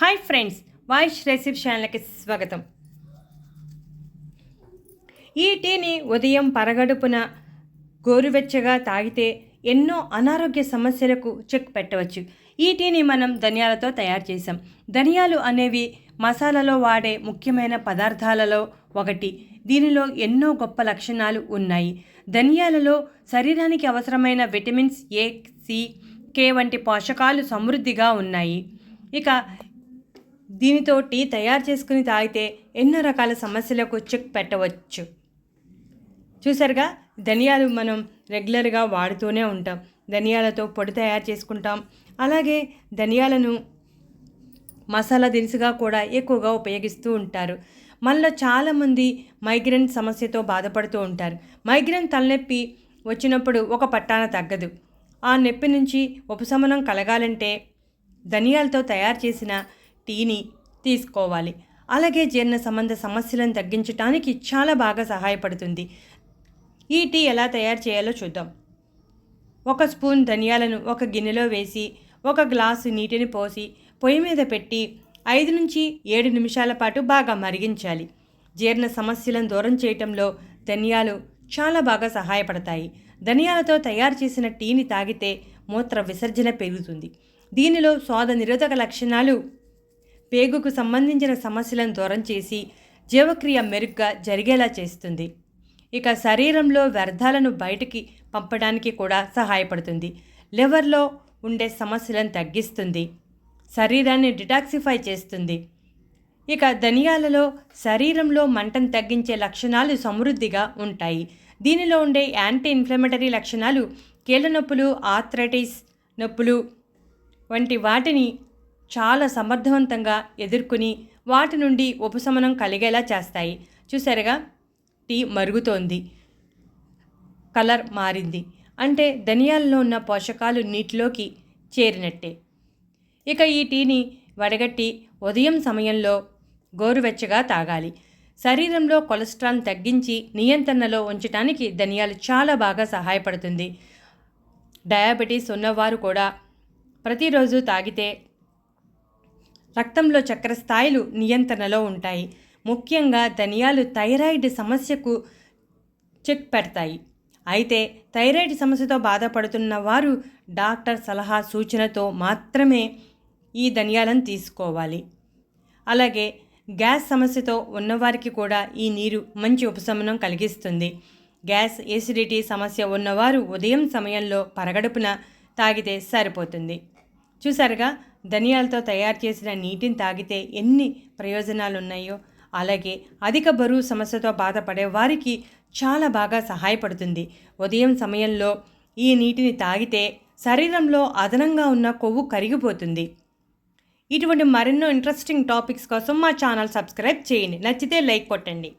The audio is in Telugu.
హాయ్ ఫ్రెండ్స్ వాయిస్ రెసిప్ ఛానల్కి స్వాగతం. ఈ టీని ఉదయం పరగడుపున గోరువెచ్చగా తాగితే ఎన్నో అనారోగ్య సమస్యలకు చెక్ పెట్టవచ్చు. ఈ టీని మనం ధనియాలతో తయారు చేసాం ధనియాలు అనేవి మసాలాలో వాడే ముఖ్యమైన పదార్థాలలో ఒకటి. దీనిలో ఎన్నో గొప్ప లక్షణాలు ఉన్నాయి. ధనియాలలో శరీరానికి అవసరమైన విటమిన్స్ ఏ సి కే వంటి పోషకాలు సమృద్ధిగా ఉన్నాయి. ఇక దీనితో టీ తయారు చేసుకుని తాగితే ఎన్నో రకాల సమస్యలకు చెక్ పెట్టవచ్చు. చూసారుగా ధనియాలు మనం రెగ్యులర్గా వాడుతూనే ఉంటాం. ధనియాలతో పొడి తయారు చేసుకుంటాం. అలాగే ధనియాలను మసాలా దినుసుగా కూడా ఎక్కువగా ఉపయోగిస్తూ ఉంటారు. మనలో చాలామంది మైగ్రేన్ సమస్యతో బాధపడుతూ ఉంటారు. మైగ్రేన్ తలనొప్పి వచ్చినప్పుడు ఒక పట్టాన తగ్గదు. ఆ నొప్పి నుంచి ఉపశమనం కలగాలంటే ధనియాలతో తయారు చేసిన టీని తీసుకోవాలి. అలాగే జీర్ణ సంబంధ సమస్యలను తగ్గించడానికి చాలా బాగా సహాయపడుతుంది. ఈ టీ ఎలా తయారు చేయాలో చూద్దాం. ఒక స్పూన్ ధనియాలను ఒక గిన్నెలో వేసి ఒక గ్లాసు నీటిని పోసి పొయ్యి మీద పెట్టి ఐదు నుంచి ఏడు నిమిషాల పాటు బాగా మరిగించాలి. జీర్ణ సమస్యలను దూరం చేయటంలో ధనియాలు చాలా బాగా సహాయపడతాయి. ధనియాలతో తయారు చేసిన టీని తాగితే మూత్ర విసర్జన పెరుగుతుంది. దీనిలో స్వాద నిరోధక లక్షణాలు పేగుకు సంబంధించిన సమస్యలను దూరం చేసి జీవక్రియ మెరుగ్గా జరిగేలా చేస్తుంది. ఇక శరీరంలో వ్యర్థాలను బయటికి పంపడానికి కూడా సహాయపడుతుంది. లివర్లో ఉండే సమస్యలను తగ్గిస్తుంది. శరీరాన్ని డిటాక్సిఫై చేస్తుంది. ఇక ధనియాలలో శరీరంలో మంటను తగ్గించే లక్షణాలు సమృద్ధిగా ఉంటాయి. దీనిలో ఉండే యాంటీ ఇన్ఫ్లమేటరీ లక్షణాలు కీళ్ళ నొప్పులు ఆథ్రైటిస్ నొప్పులు వంటి వాటిని చాలా సమర్థవంతంగా ఎదుర్కొని వాటి నుండి ఉపశమనం కలిగేలా చేస్తాయి. చూసారుగా టీ మరుగుతోంది. కలర్ మారింది. అంటే ధనియాలలో ఉన్న పోషకాలు నీటిలోకి చేరినట్టే. ఇక ఈ టీని వడగట్టి ఉదయం సమయంలో గోరువెచ్చగా తాగాలి. శరీరంలో కొలెస్ట్రాల్ తగ్గించి నియంత్రణలో ఉంచడానికి ధనియాలు చాలా బాగా సహాయపడుతుంది. డయాబెటీస్ ఉన్నవారు కూడా ప్రతిరోజు తాగితే రక్తంలో చక్కెర స్థాయిలు నియంత్రణలో ఉంటాయి. ముఖ్యంగా ధనియాలు థైరాయిడ్ సమస్యకు చెక్ పెడతాయి. అయితే థైరాయిడ్ సమస్యతో బాధపడుతున్న వారు డాక్టర్ సలహా సూచనతో మాత్రమే ఈ ధనియాలను తీసుకోవాలి. అలాగే గ్యాస్ సమస్యతో ఉన్నవారికి కూడా ఈ నీరు మంచి ఉపశమనం కలిగిస్తుంది. గ్యాస్ ఎసిడిటీ సమస్య ఉన్నవారు ఉదయం సమయంలో పరగడుపున తాగితే సరిపోతుంది. చూసారుగా ధనియాలతో తయారు చేసిన నీటిని తాగితే ఎన్ని ప్రయోజనాలు ఉన్నాయో అలాగే అధిక బరువు సమస్యతో బాధపడే వారికి చాలా బాగా సహాయపడుతుంది. ఉదయం సమయంలో ఈ నీటిని తాగితే శరీరంలో అదనంగా ఉన్న కొవ్వు కరిగిపోతుంది. ఇటువంటి మరెన్నో ఇంట్రెస్టింగ్ టాపిక్స్ కోసం మా ఛానల్ సబ్స్క్రైబ్ చేయండి. నచ్చితే లైక్ కొట్టండి.